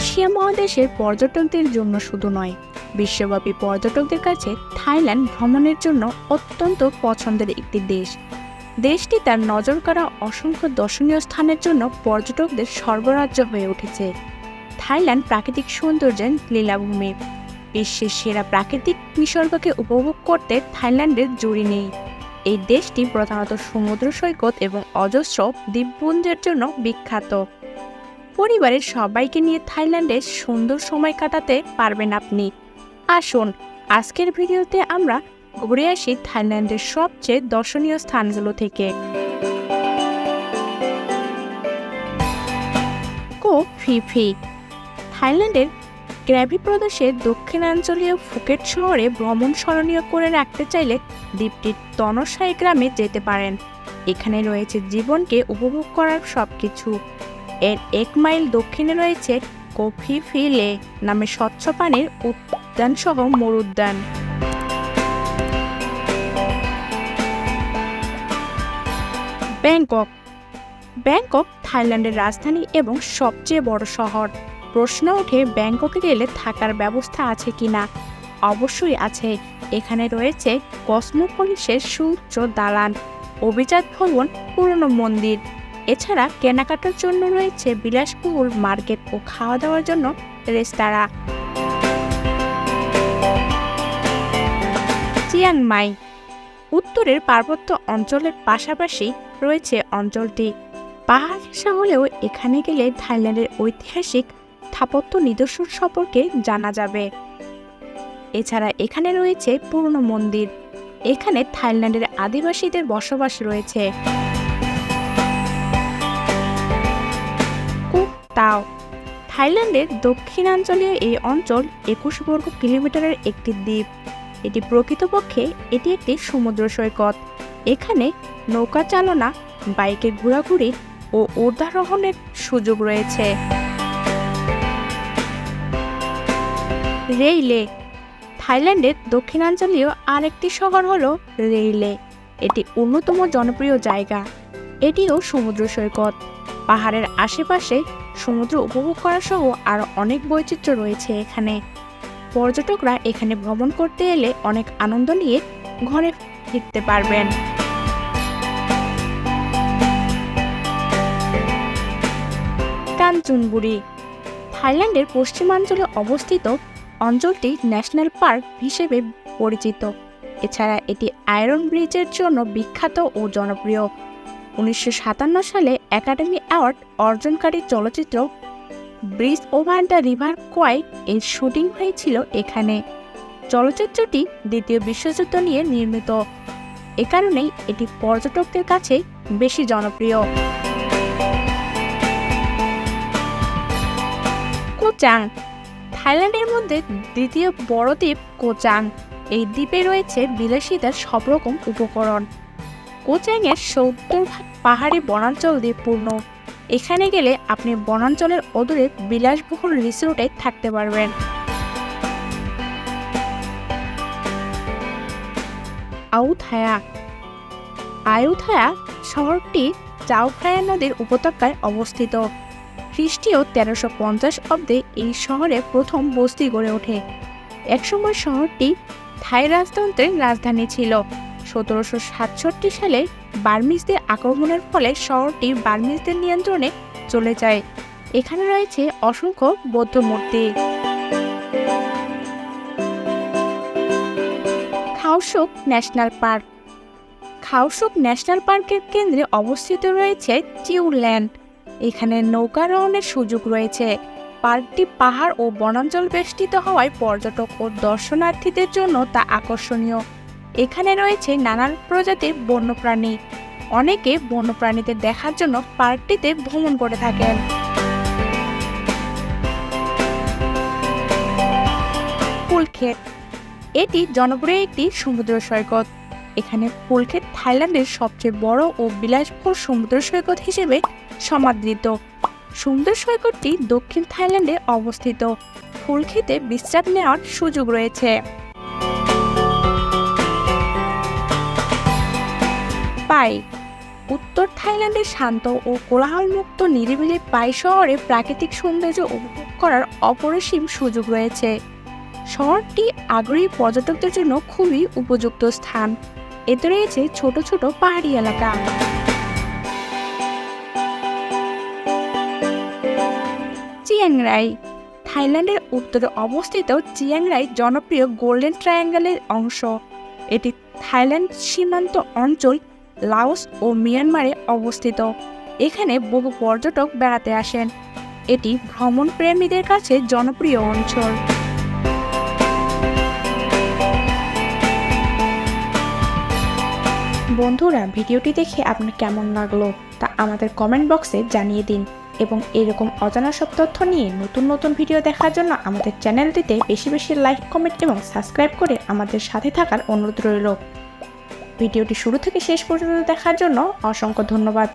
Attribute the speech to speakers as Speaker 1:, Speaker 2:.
Speaker 1: দেশের পর্যটকদের জন্য শুধু নয়, বিশ্বব্যাপী পর্যটকদের কাছে থাইল্যান্ড ভ্রমণের জন্য অত্যন্ত পছন্দের একটি দেশ। দেশটি তার নজর করা অসংখ্য দর্শনীয় স্থানের জন্য পর্যটকদের সর্বরাজ্য হয়ে উঠেছে। থাইল্যান্ড প্রাকৃতিক সৌন্দর্যের লীলাভূমি। বিশ্বের সেরা প্রাকৃতিক নিসর্গকে উপভোগ করতে থাইল্যান্ডের জুড়ি নেই। এই দেশটি প্রধানত সমুদ্র সৈকত এবং অজস্র দ্বীপপুঞ্জের জন্য বিখ্যাত। পরিবারের সবাইকে নিয়ে থাইল্যান্ডে সুন্দর সময় কাটাতে পারবেন আপনি। আসুন, আজকের ভিডিওতে আমরা ঘুরে আসি থাইল্যান্ডের সবচেয়ে দর্শনীয় স্থানগুলো থেকে। Koh Phi Phi. থাইল্যান্ডের গ্র্যাভি প্রদেশের দক্ষিণাঞ্চলীয় ফুকেট শহরে ভ্রমণ স্মরণীয় করে রাখতে চাইলে দ্বীপটির তনসাই গ্রামে যেতে পারেন। এখানে রয়েছে জীবনকে উপভোগ করার সব কিছু এর এক মাইল দক্ষিণে রয়েছে কফি ফিলে নামে স্বচ্ছ পানির উদ্যান সহ মরুদ্যান। ব্যাংকক। ব্যাংকক, থাইল্যান্ডের রাজধানী এবং সবচেয়ে বড় শহর। প্রশ্ন ওঠে, ব্যাংককে গেলে থাকার ব্যবস্থা আছে কি না অবশ্যই আছে। এখানে রয়েছে কসমোপলিসের সুউচ্চ দালান। অভিজাত ভবন, পুরনো মন্দির। এছাড়া কেনাকাটার জন্য রয়েছে বিলাসবহুল মার্কেট ও খাওয়া দাওয়ার জন্য রেস্তোরাঁ। চিয়াংমাই উত্তরের পার্বত্য অঞ্চলের পাশাপাশি রয়েছে অঞ্চলটি। পাহাড় হলেও এখানে গেলে থাইল্যান্ডের ঐতিহাসিক স্থাপত্য নিদর্শন সম্পর্কে জানা যাবে। এছাড়া এখানে রয়েছে পুরনো মন্দির। এখানে থাইল্যান্ডের আদিবাসীদের বসবাস রয়েছে। তাও। থাইল্যান্ডের দক্ষিণাঞ্চলীয় এই অঞ্চল একুশ বর্গ কিলোমিটারের একটি দ্বীপ। এটি প্রকৃতপক্ষে এটি একটি সমুদ্র সৈকত। এখানে নৌকা চালনা বাইকে ঘোরাঘুরি ও ঊর্ধ্বারোহণের সুযোগ রয়েছে। রেইলে। থাইল্যান্ডের দক্ষিণাঞ্চলীয় আরেকটি শহর হলো রেইলে। এটি অন্যতম জনপ্রিয় জায়গা। এটিও সমুদ্র সৈকত। পাহাড়ের আশেপাশে সমুদ্র উপভোগ করা সহ আরও অনেক বৈচিত্র্য রয়েছে এখানে। পর্যটকরা এখানে ভ্রমণ করতে এলে অনেক আনন্দ নিয়ে ঘরে ফিরতে পারবেন। কাঞ্চনবুড়ি থাইল্যান্ডের পশ্চিমাঞ্চলে অবস্থিত অঞ্চলটি ন্যাশনাল পার্ক হিসেবে পরিচিত। এছাড়া এটি আয়রন ব্রিজের জন্য বিখ্যাত ও জনপ্রিয়। উনিশশো সাতান্ন সালে একাডেমি অ্যাওয়ার্ড অর্জনকারী চলচ্চিত্র bridge over the river Kwai এর শুটিং হয়েছিল এখানে। চলচ্চিত্রটি দ্বিতীয় বিশ্বযুদ্ধ নিয়ে নির্মিত। এ কারণেই এটি পর্যটকদের কাছে বেশি জনপ্রিয়। কোচাং, থাইল্যান্ডের মধ্যে দ্বিতীয় বড় দ্বীপ কোচাং। এই দ্বীপে রয়েছে বিলাসিতার সব রকম উপকরণ। কোচাংয়ের সত্তর পাহাড়ি বনাঞ্চল দিয়ে পূর্ণ এখানে গেলে আপনি বনাঞ্চলের অদূরে বিলাসবহুল রিসোর্টে থাকতে পারবেন। আউথায়া। আয়ুথায়া শহরটি চাউফ্রায়া নদীর উপত্যকায় অবস্থিত। খ্রিস্টীয় তেরোশো পঞ্চাশ অব্দে এই শহরে প্রথম বস্তি গড়ে ওঠে। একসময় শহরটি থাই রাজতন্ত্রের রাজধানী ছিল। সতেরোশো সাতষট্টি সালে বার্মিজদের আক্রমণের ফলে শহরটি বার্মিজদের নিয়ন্ত্রণে চলে যায়। এখানে রয়েছে অসংখ্য বৌদ্ধ মূর্তি। Khao Sok national park. Khao Sok national পার্কের কেন্দ্রে অবস্থিত রয়েছে টিউল্যান্ড এখানে নৌকারোহণের সুযোগ রয়েছে। পার্কটি পাহাড় ও বনাঞ্চল বেষ্টিত হওয়ায় পর্যটক ও দর্শনার্থীদের জন্য তা আকর্ষণীয়। এখানে রয়েছে নানান প্রজাতির বন্যপ্রাণী। অনেকে বন্যপ্রাণীদের দেখার জন্য পার্কটিতে ভ্রমণ করে থাকেন। ফুলক্ষেত এটি জনপ্রিয় একটি সমুদ্র সৈকত। এখানে ফুলক্ষেত থাইল্যান্ডের সবচেয়ে বড় ও বিলাসবহুল সমুদ্র সৈকত হিসেবে সমাদৃত। সমুদ্র সৈকতটি দক্ষিণ থাইল্যান্ডে অবস্থিত। ফুলক্ষেতে বিশ্রাম নেওয়ার সুযোগ রয়েছে। পাই উত্তর থাইল্যান্ডের শান্ত ও কোলাহলমুক্ত নিরিবিলি পাই শহরে প্রাকৃতিক সৌন্দর্য উপভোগ করার অপরিসীম সুযোগ রয়েছে। শহরটি আগ্রহী পর্যটকদের জন্য খুবই উপযুক্ত স্থান। এতে রয়েছে ছোট ছোট পাহাড়ি এলাকা। চিয়াংরাই থাইল্যান্ডের উত্তরে অবস্থিত চিয়াংরাই জনপ্রিয় গোল্ডেন ট্রায়াঙ্গেলের অংশ। এটি থাইল্যান্ড সীমান্ত অঞ্চল লাওস ও মিয়ানমারে অবস্থিত। এখানে বহু পর্যটক বেড়াতে আসেন। এটি ভ্রমণ প্রেমীদের কাছে জনপ্রিয় অঞ্চল। বন্ধুরা, ভিডিওটি দেখে আপনার কেমন লাগল তা আমাদের কমেন্ট বক্সে জানিয়ে দিন এবং এরকম অজানা সব তথ্য নিয়ে নতুন নতুন ভিডিও দেখার জন্য আমাদের চ্যানেলটিতে বেশি বেশি লাইক কমেন্ট এবং সাবস্ক্রাইব করে আমাদের সাথে থাকার অনুরোধ রইল। ভিডিওটি শুরু থেকে শেষ পর্যন্ত দেখার জন্য অসংখ্য ধন্যবাদ।